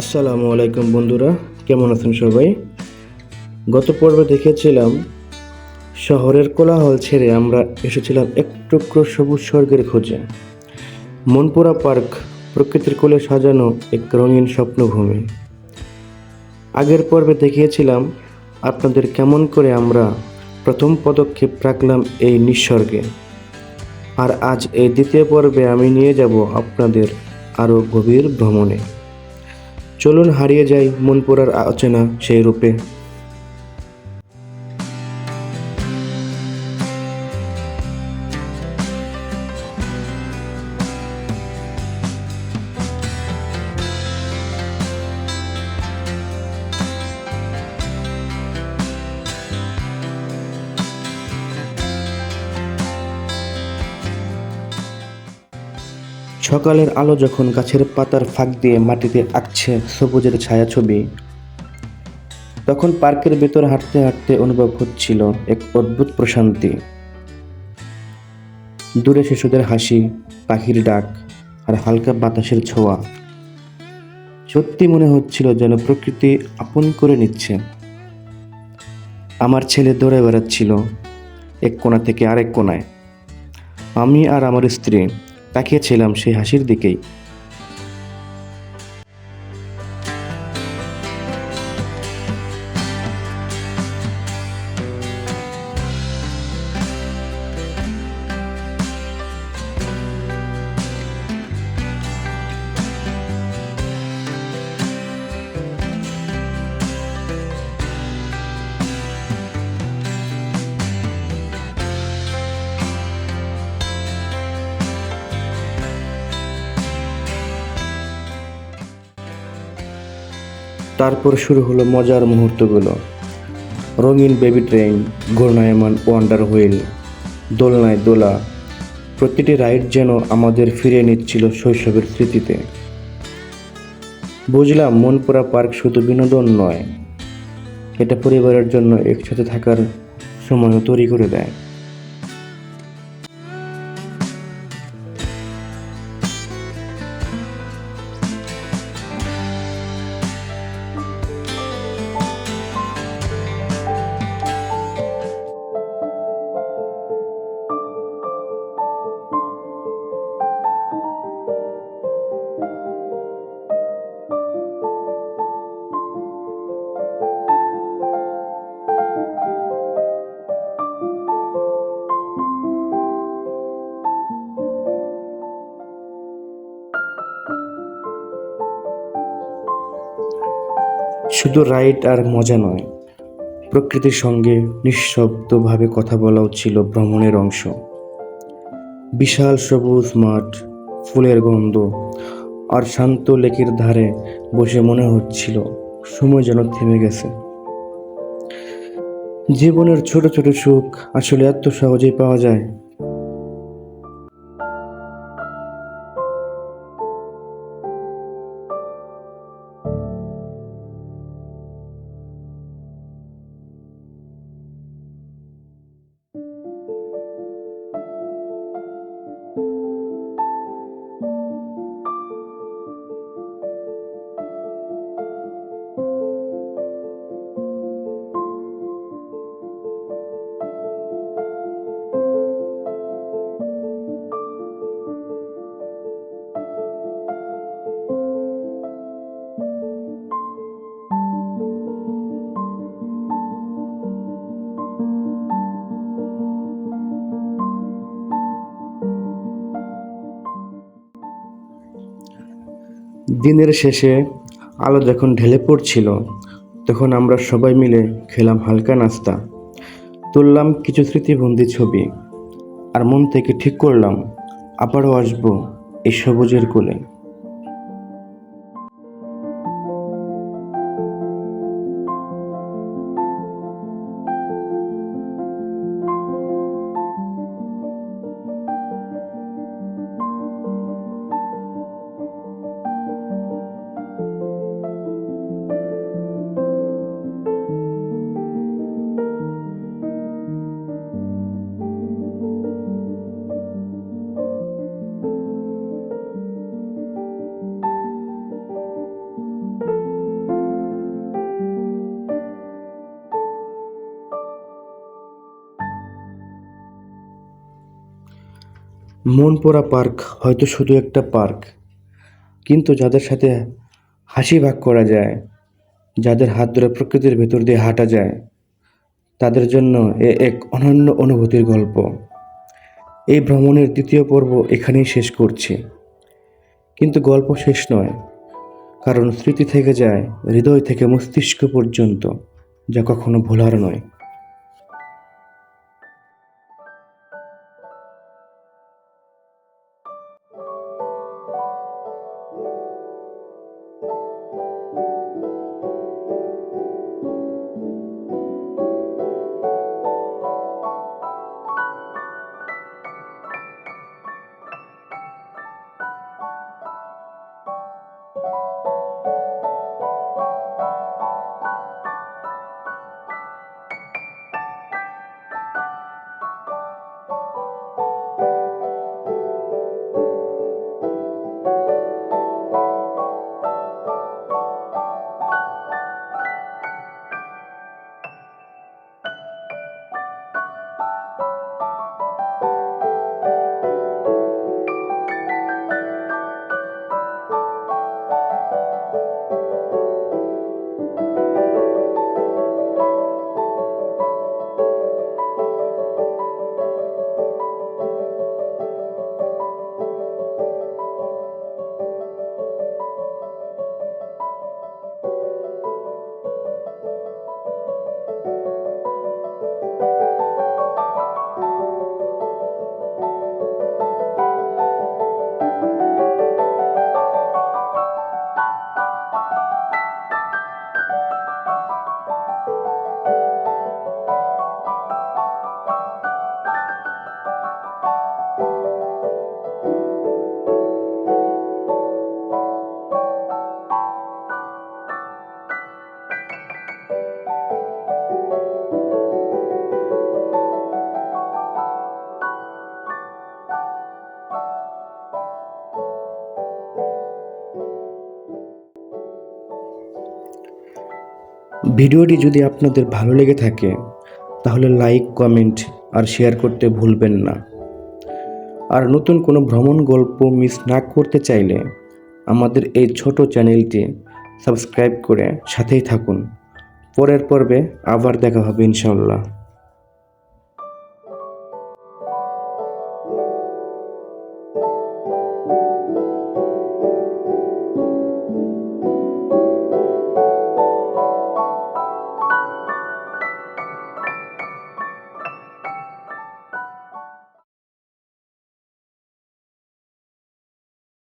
আসসালামু আলাইকুম বন্ধুরা, কেমন আছেন সবাই? গত পর্বে দেখেছিলাম শহরের কোলাহল ছেড়ে আমরা এসেছিলাম এক টুকরো সবুজ স্বর্গের খোঁজে। মনপুরা পার্ক প্রকৃতির কোলে সাজানো এক রঙিন স্বপ্নভূমি। আগের পর্বে দেখিয়েছিলাম আপনাদের কেমন করে আমরা প্রথম পদক্ষেপ রাখলাম এই নিঃস্বর্গে। আর আজ এই দ্বিতীয় পর্বে আমি নিয়ে যাব আপনাদের আরও গভীর ভ্রমণে। চলুন হারিয়ে যাই মন পড়ার অচেনা সেই রূপে। সকালের আলো যখন গাছের পাতার ফাঁক দিয়ে মাটিতে আঁকছে সবুজের ছায়াছবি তখন পার্কের ভেতর হাঁটতে হাঁটতে অনুভব হচ্ছিল এক অদ্ভুত প্রশান্তি। দূরে শিশুদের হাসি, পাখির ডাক আর হালকা বাতাসের ছোঁয়া। সত্যি মনে হচ্ছিল যেন প্রকৃতি আপন করে নিচ্ছে। আমার ছেলে দৌড়ে বেড়াচ্ছিল, এক কোণা থেকে আরেক কোণায়। আমি আর আমার স্ত্রী তাকিয়েছিলাম সেই হাসির দিকেই। তারপর শুরু হলো মজার মুহূর্তগুলো। রঙিন বেবি ট্রেন ঘূর্ণায়মান ওয়ান্ডার হুইল দোলনায় দোলা, প্রতিটি রাইড যেন আমাদের ফিরিয়ে নিচ্ছিল শৈশবের স্মৃতিতে। বুঝলাম মনপুরা পার্ক শুধু বিনোদন নয়, এটা পরিবারের জন্য একসাথে থাকার সময়ও তৈরি করে দেয়। শুধু রাইড আর মজা নয়, প্রকৃতির সঙ্গে নিঃশব্দভাবে কথা বলাও ছিল ভ্রমণের অংশ। বিশাল সবুজ মাঠ, ফুলের গন্ধ আর শান্ত লেকের ধারে বসে মনে হচ্ছিল সময় যেন থেমে গেছে। জীবনের ছোট ছোট সুখ আসলে এত সহজেই পাওয়া যায় দিনের শেষে আলো যখন ঢেলে পড়ছিল, তখন আমরা সবাই মিলে খেলাম হালকা নাস্তা। তুললাম কিছু স্মৃতিবন্দি ছবি আর মন থেকে ঠিক করলাম, আবারও আসব এই সবুজের কোলে। মন পোড়া পার্ক হয়তো শুধু একটা পার্ক, কিন্তু যাদের সাথে হাসি ভাগ করা যায়, যাদের হাত ধরে প্রকৃতির ভেতর দিয়ে হাঁটা যায়, তাদের জন্য এ এক অনন্য অনুভূতির গল্প। এই ভ্রমণের দ্বিতীয় পর্ব এখানেই শেষ করছি। কিন্তু গল্প শেষ নয়, কারণ স্মৃতি থেকে যায়, হৃদয় থেকে মস্তিষ্ক পর্যন্ত, যা কখনো ভোলার নয়। ভিডিওটি যদি আপনাদের ভালো লেগে থাকে, তাহলে লাইক, কমেন্ট আর শেয়ার করতে ভুলবেন না। আর নতুন কোনো ভ্রমণ গল্প মিস না করতে চাইলে আমাদের এই ছোট চ্যানেলটি সাবস্ক্রাইব করে সাথেই থাকুন। পরের পর্বে আবার দেখা হবে ইনশাল্লাহ